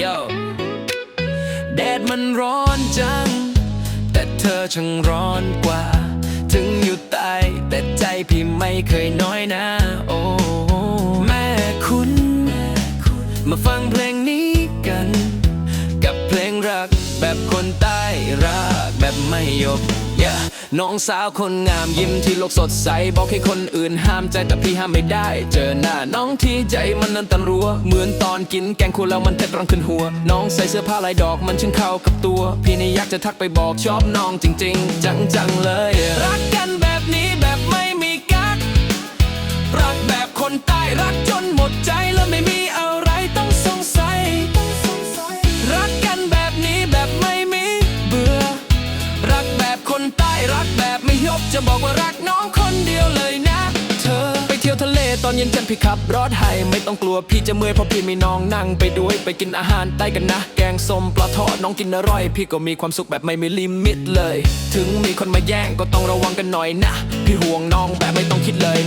โยแดดมันร้อนจัง แต่เธอช่างร้อนกว่า ถึงอยู่ใต้แต่ใจพี่ไม่เคยน้อยนะ โอ้แม่คุณ มาฟังเพลงนี้กัน กับเพลงรักแบบคนใต้รักแบบไม่ยบ yeah. น้องสาวคนงามยิ้มที่โลกสดใส บอกให้คนอื่นห้ามใจแต่พี่ห้ามไม่ได้ เจอหน้าน้องที่ใจมันนั้นตันรัว เหมือนตอนกินแกงคูแล้วมันเผ็ดรังขึ้นหัว น้องใส่เสื้อผ้าลายดอกมันช่างเข้ากับตัว พี่นี่อยากจะทักไปบอกชอบน้องจริง ๆ จังๆเลย คนเดียวเลยนะ เธอ ไปเที่ยวทะเลตอนเย็นกันพี่ขับรถให้ไม่ต้องกลัวพี่จะเมื่อยเพราะพี่มีน้องนั่งไปด้วยไปกินอาหารใต้กันนะ แกงส้มปลาทอดน้องกินอร่อย พี่ก็มีความสุขแบบไม่มีลิมิตเลย ถึงมีคนมาแย่งก็ต้องระวังกันหน่อยนะ พี่ห่วงน้องแบบไม่ต้องคิดเลย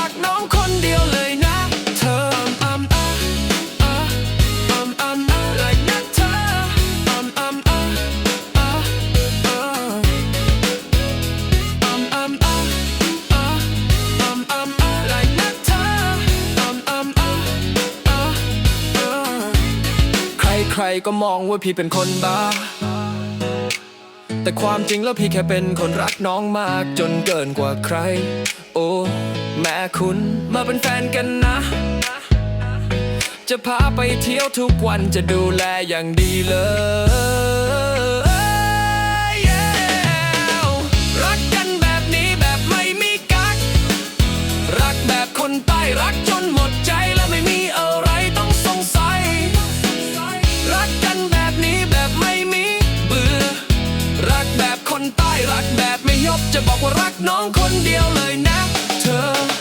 จากน้องคนเดียวเลยนะ เธออัมอะอะอัมอัมอะเลยนะเธออัมอัมอะอะอะอัมอัมอะอะอัมอัมอะเลยนะเธออัมอัมอะอะอะใครก็มองว่าพี่เป็นคนบ้า แต่ความจริงแล้วพี่แค่เป็นคนรักน้องมากจนเกินกว่าใคร โอ้แม่คุณมาเป็นแฟนกันนะ จะพาไปเที่ยวทุกวันจะดูแลอย่างดีเลย แบบคนใต้รักแบบไม่ยบจะบอกว่ารักน้องคนเดียวเลยนะ เธอ